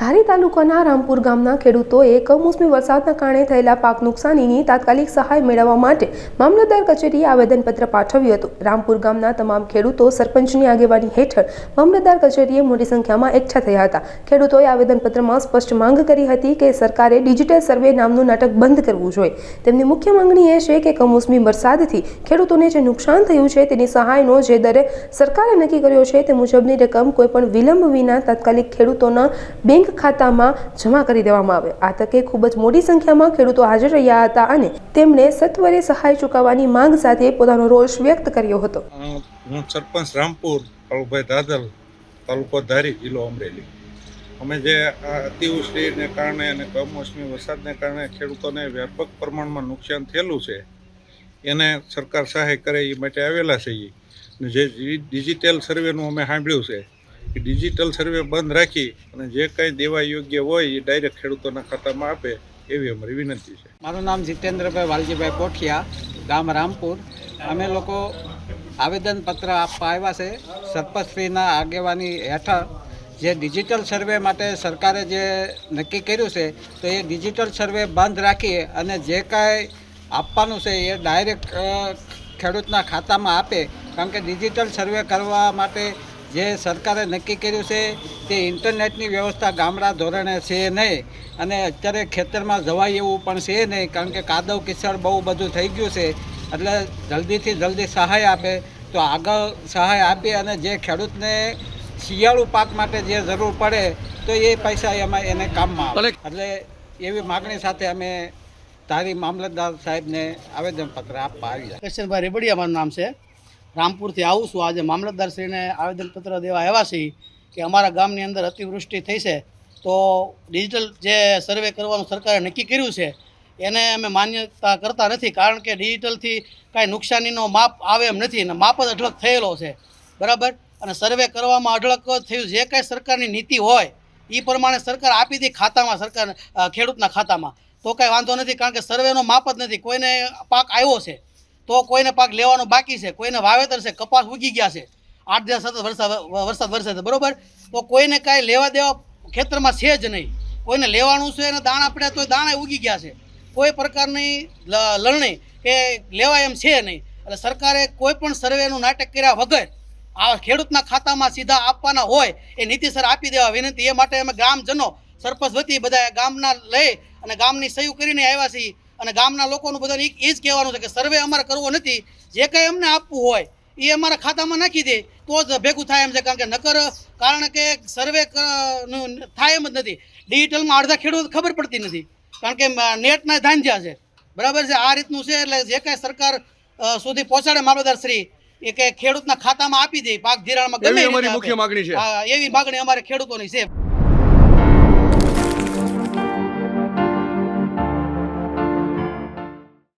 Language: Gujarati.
ધારી તાલુકાના રામપુર ગામના ખેડૂતોએ કમોસમી વરસાદના કારણે થયેલા પાક નુકસાનીની તાત્કાલિક સહાય મેળવવા માટે મામલતદાર કચેરીએ આવેદનપત્ર પાઠવ્યું હતું. રામપુર ગામના તમામ ખેડૂતો સરપંચની આગેવાની હેઠળ મામલતદાર કચેરીએ મોટી સંખ્યામાં એકઠા થયા હતા. ખેડૂતોએ આવેદનપત્રમાં સ્પષ્ટ માંગ કરી હતી કે સરકારે ડિજિટલ સર્વે નામનું નાટક બંધ કરવું જોઈએ. તેમની મુખ્ય માંગણી એ છે કે કમોસમી વરસાદથી ખેડૂતોને જે નુકસાન થયું છે તેની સહાયનો જે દરે સરકારે નક્કી કર્યો છે તે મુજબની રકમ કોઈપણ વિલંબ વિના તાત્કાલિક ખેડૂતોના બેંક ખાતામાં જમા કરી દેવામાં આવે. આ તકે ખૂબ જ મોટી સંખ્યામાં ખેડૂતો હાજર રહ્યા હતા અને તેમણે સત્વરે સહાય ચૂકવવાની માંગ સાથે પોતાનો રોષ વ્યક્ત કર્યો હતો. હું સરપંચ રામપુર કાળુભાઈ દાદલ તાલુકો ધારી, જિલ્લો અમરેલી. અમે જે આ અતિવૃષ્ટિને કારણે અને કમોસમી વરસાદને કારણે ખેડૂતોને વ્યાપક પ્રમાણમાં નુકસાન થયેલું છે, એને સરકાર સહાય કરે એ માટે આવેલા છીએ એ જે, ડિજિટલ સર્વેનું અમે સાંભળ્યું છે એ ડિજિટલ સર્વે બંધ રાખી અને જે કાંઈ દેવા યોગ્ય હોય એ ડાયરેક્ટ ખેડૂતોના ખાતામાં આપે એવી અમારી વિનંતી છે. મારું નામ જીતેન્દ્રભાઈ વાલજીભાઈ કોઠિયા ગામ રામપુર. અમે લોકો આવેદનપત્ર આપવા આવ્યા છે. સરપંચશ્રીના આગેવાની હેઠળ જે ડિજિટલ સર્વે માટે સરકારે જે નક્કી કર્યું છે, તો એ ડિજિટલ સર્વે બંધ રાખી અને જે કાંઈ આપવાનું છે એ ડાયરેક્ટ ખેડૂતના ખાતામાં આપે. કારણ કે ડિજિટલ સર્વે કરવા માટે જે સરકારે નક્કી કર્યું છે તે ઇન્ટરનેટની વ્યવસ્થા ગામડા ધોરણે છે નહીં. અને અત્યારે ખેતરમાં જવાય એવું પણ છે નહીં કારણ કે કાદવ કિસળ બહુ બધું થઈ ગયું છે. એટલે જલ્દીથી જલ્દી સહાય આપે. તો આગળ સહાય આપી અને જે ખેડૂતને શિયાળુ પાક માટે જે જરૂર પડે તો એ પૈસા એમાં એને કામમાં આવે. એટલે એવી માગણી સાથે અમે તારી મામલતદાર સાહેબને આવેદનપત્ર આપવા આવ્યા કિશનભાઈ રેબડિયા મારું નામ છે. રામપુરથી આવું છું. આજે મામલતદારશ્રીને આવેદનપત્ર દેવા આવ્યા છીએ કે અમારા ગામની અંદર અતિવૃષ્ટિ થઈ છે. તો ડિજિટલ જે સર્વે કરવાનું સરકારે નક્કી કર્યું છે, એને અમે માન્યતા કરતા નથી. કારણ કે ડિજિટલથી કાંઈ નુકસાનીનો માપ આવે એમ નથી અને માપ જ અઢળક થયેલો છે. બરાબર? અને સર્વે કરવામાં અઢળક થયું જે કાંઈ સરકારની નીતિ હોય એ પ્રમાણે સરકાર આપી હતી ખાતામાં સરકાર ખેડૂતના ખાતામાં. તો કાંઈ વાંધો નથી, કારણ કે સર્વેનો માપ જ નથી. કોઈને પાક આવ્યો છે. તો કોઈને પાક લેવાનો બાકી છે, કોઈને વાવેતર છે, કપાસ ઉગી ગયા છે. આઠ દિવસ સતત વરસાદ વરસાદ વરસે છે, બરોબર? તો કોઈને કાંઈ લેવા દેવા ખેતરમાં છે જ નહીં. કોઈને લેવાનું છે અને દાણા પડ્યા તો દાણા ઉગી ગયા છે. કોઈ પ્રકારની લણણી કે લેવાય એમ છે નહીં. એટલે સરકારે કોઈ પણ સર્વેનું નાટક કર્યા વગર આ ખેડૂતના ખાતામાં સીધા આપવાના હોય એ નીતિસર આપી દેવા વિનંતી. એ માટે અમે ગ્રામજનો સરપંચ વતી બધા ગામના લઈ અને ગામની સહયું કરીને આવ્યા છીએ. અને ગામના લોકોનું બધાને એ જ કહેવાનું છે કે સર્વે અમારે કરવો નથી. જે કંઈ અમને આપવું હોય એ અમારા ખાતામાં નાખી દે તો જ ભેગું થાય એમ છે. કારણ કે નકર કારણ કે સર્વે નું થાય એમ જ નથી. ડિજિટલમાં અડધા ખેડૂત ખબર પડતી નથી. કારણ કે નેટના ધાંધ્યા છે. બરાબર છે? આ રીતનું છે એટલે જે કાંઈ સરકાર સુધી પહોંચાડે મામલતદાર શ્રી એ કે ખેડૂતના ખાતામાં આપી દે પાક ધિરાણમાં ગમે. એવી માગણી અમારે ખેડૂતોની છે.